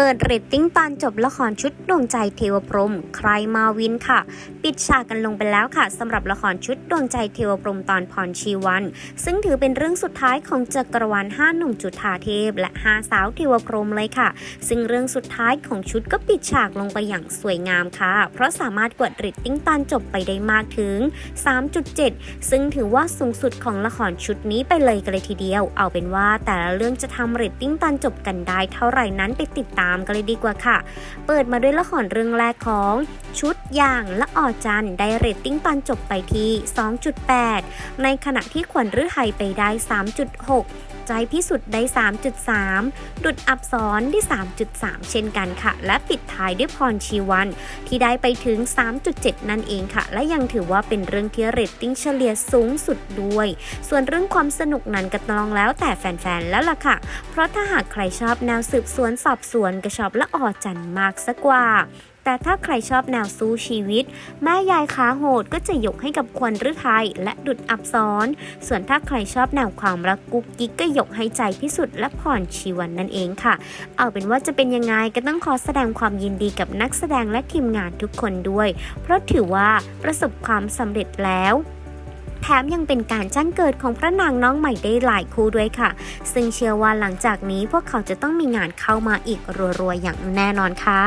ปิดเรตติ้งตอนจบละครชุดดวงใจเทวพรมใครมาวินค่ะ ปิดฉากกันลงไปแล้วค่ะสำหรับละครชุดดวงใจเทวพรมตอนพรชีวัน ซึ่งถือเป็นเรื่องสุดท้ายของจักรวาลห้าหนุ่มจุฑาเทพ และห้าสาวเทวพรมเลยค่ะ ซึ่งเรื่องสุดท้ายของชุดก็ปิดฉากลงไปอย่างสวยงามค่ะ เพราะสามารถกดเรตติ้งตอนจบไปได้มากถึง 3.7 ซึ่งถือว่าสูงสุดของละครชุดนี้ไปเลยกันเลยทีเดียว เอาเป็นว่าแต่ละเรื่องจะทำเรตติ้งตอนจบกันได้เท่าไหร่นั้นไปติดตามกันเลยดีกว่าค่ะ เปิดมาด้วยละครเรื่องแรกของชุดอย่างละออจันได้เรตติ้งตอนจบไปที่ 2.8 ในขณะที่ขวัญฤทัยไปได้ 3.6 ใจพิสุทธิ์ได้ 3.3 ดุดอับสอนได้ 3.3 เช่นกันค่ะ และปิดท้ายด้วยพรชีวัน ที่ได้ไปถึง 3.7 นั่นเองค่ะ และยังถือว่าเป็นเรื่องที่เรตติ้งเฉลี่ยสูงสุดด้วย ส่วนเรื่องความสนุกนั้นก็ต้องแล้วแต่แฟนๆ แล้วล่ะค่ะ เพราะถ้าหากใครชอบแนวสืบสวนสอบสวนก็ชอบละออจันมากสักกว่า แต่ถ้าใครชอบแนวสู้ชีวิต แม่ยายขาโหดก็จะยกให้กับควรฤทัยและดุดอับซ้อน ส่วนถ้าใครชอบแนวความรักกุ๊กกิ๊กก็ยกให้ใจพิสุทธิ์และพรชีวันนั่นเองค่ะ เอาเป็นว่าจะเป็นยังไงก็ต้องขอแสดงความยินดีกับนักแสดงและทีมงานทุกคนด้วย เพราะถือว่าประสบความสำเร็จแล้วแถมยังเป็นการจ้างเกิดของพระนางน้องใหม่ได้หลายคู่ด้วยค่ะ ซึ่งเชื่อว่าหลังจากนี้พวกเขาจะต้องมีงานเข้ามาอีกรัวๆอย่างแน่นอนค่ะ